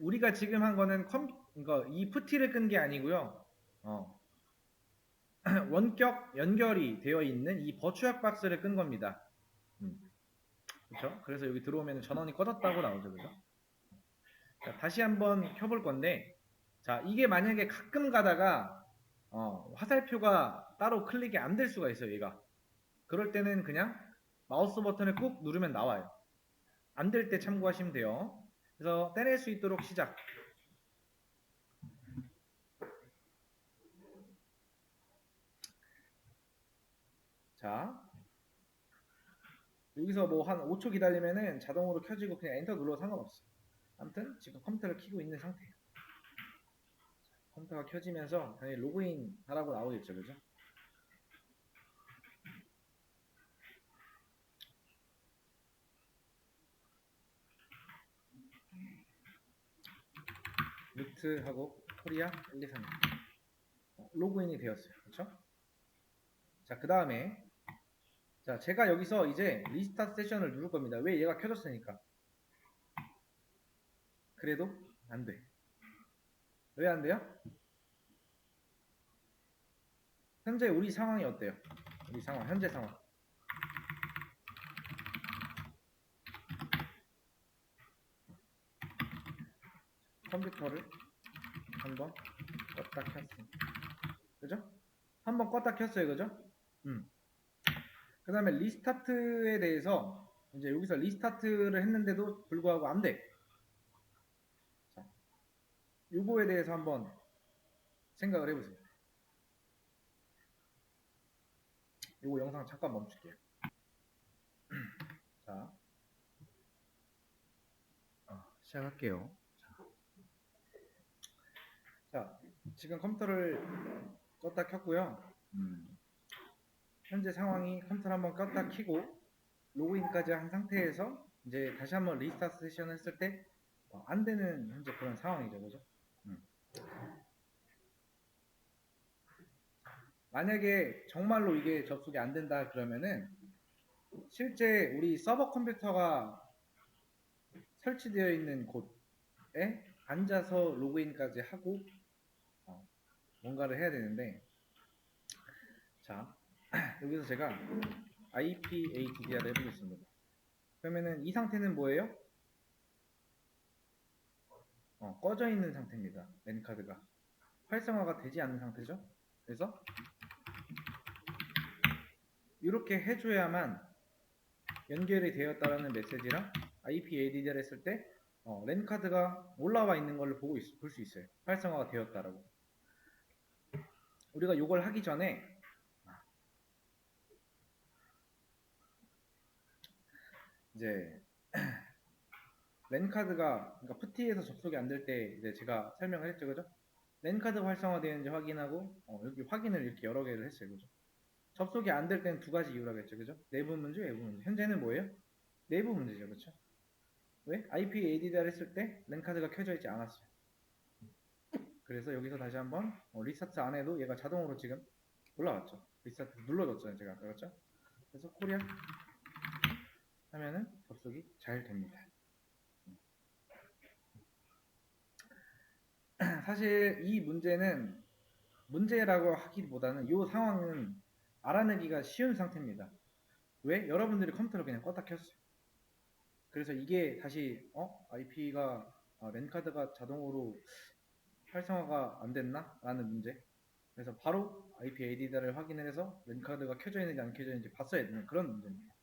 우리가 지금 한 거는 컴, 이거 이 푸티를 끈 게 아니고요. 어. 원격 연결이 되어 있는 이 버추얼 박스를 끈 겁니다. 음. 그렇죠? 그래서 여기 들어오면 전원이 꺼졌다고 나오죠, 그죠? 자, 다시 한번 켜볼 건데, 자 이게 만약에 가끔 가다가 어, 화살표가 따로 클릭이 안 될 수가 있어요, 얘가. 그럴 때는 그냥 마우스 버튼을 꾹 누르면 나와요. 안 될 때 참고하시면 돼요. 그래서 떼낼 수 있도록 시작. 자, 여기서 뭐 한 5초 기다리면은 자동으로 켜지고 그냥 엔터 눌러도 상관없어요. 아무튼 지금 컴퓨터를 켜고 있는 상태예요. 컴퓨터가 켜지면서 당연히 로그인 하라고 나오겠죠, 그죠? 루트하고 코리아 1, 2, 3 로그인이 되었어요. 그렇죠? 자, 그 다음에 자, 제가 여기서 이제 리스타트 세션을 누를 겁니다. 왜 얘가 켜졌으니까. 그래도 안 돼. 왜 안 돼요? 현재 우리 상황이 어때요? 우리 상황, 현재 상황. 컴퓨터를 한번 껐다 켰습니다. 그죠? 한번 껐다 켰어요. 그죠? 음. 그 다음에 리스타트에 대해서 이제 여기서 리스타트를 했는데도 불구하고 안 돼. 자, 요거에 대해서 한번 생각을 해보세요. 요거 영상 잠깐 멈출게요. 자, 어, 시작할게요. 자, 지금 컴퓨터를 껐다 켰고요. 음, 현재 상황이 컴퓨터를 한번 껐다 키고 로그인까지 한 상태에서 이제 다시 한번 리스타트 세션 했을 때 어, 안 되는 현재 그런 상황이죠, 그죠? 음. 만약에 정말로 이게 접속이 안 된다 그러면은 실제 우리 서버 컴퓨터가 설치되어 있는 곳에 앉아서 로그인까지 하고 어, 뭔가를 해야 되는데 자 여기서 제가 IPADDR을 해보겠습니다. 그러면은 이 상태는 뭐예요? 어, 꺼져 있는 상태입니다. 랜카드가 활성화가 되지 않는 상태죠. 그래서 이렇게 해줘야만 연결이 되었다라는 메시지랑 IPADDR 했을 때 어, 랜카드가 올라와 있는 걸 보고 볼 수 있어요. 활성화가 되었다라고. 우리가 이걸 하기 전에 이제 랜카드가 그러니까 푸티에서 접속이 안 될 때 이제 제가 설명을 했죠, 그죠? 랜카드 활성화되는지 확인하고 어, 여기 확인을 이렇게 여러 개를 했어요, 그죠? 접속이 안 될 때는 두 가지 이유라겠죠, 그죠? 내부 문제, 외부 문제. 현재는 뭐예요? 내부 문제죠, 그렇죠? 왜? IPADDR 했을 때 랜카드가 켜져 있지 않았어요. 그래서 여기서 다시 한번 어, 리스타트 안 해도 얘가 자동으로 지금 올라왔죠. 리스타트 눌러줬잖아요, 제가 그렇죠? 그래서 코리아 하면은 접속이 잘 됩니다. 사실 이 문제는 문제라고 하기보다는 이 상황은 알아내기가 쉬운 상태입니다. 왜? 여러분들이 컴퓨터를 그냥 껐다 켰어요. 그래서 이게 다시 어? IP가 아, 랜카드가 자동으로 활성화가 안 됐나? 라는 문제. 그래서 바로 IP ADDR을 확인을 해서 랜카드가 켜져 있는지 안 켜져 있는지 봤어야 되는 그런 문제입니다.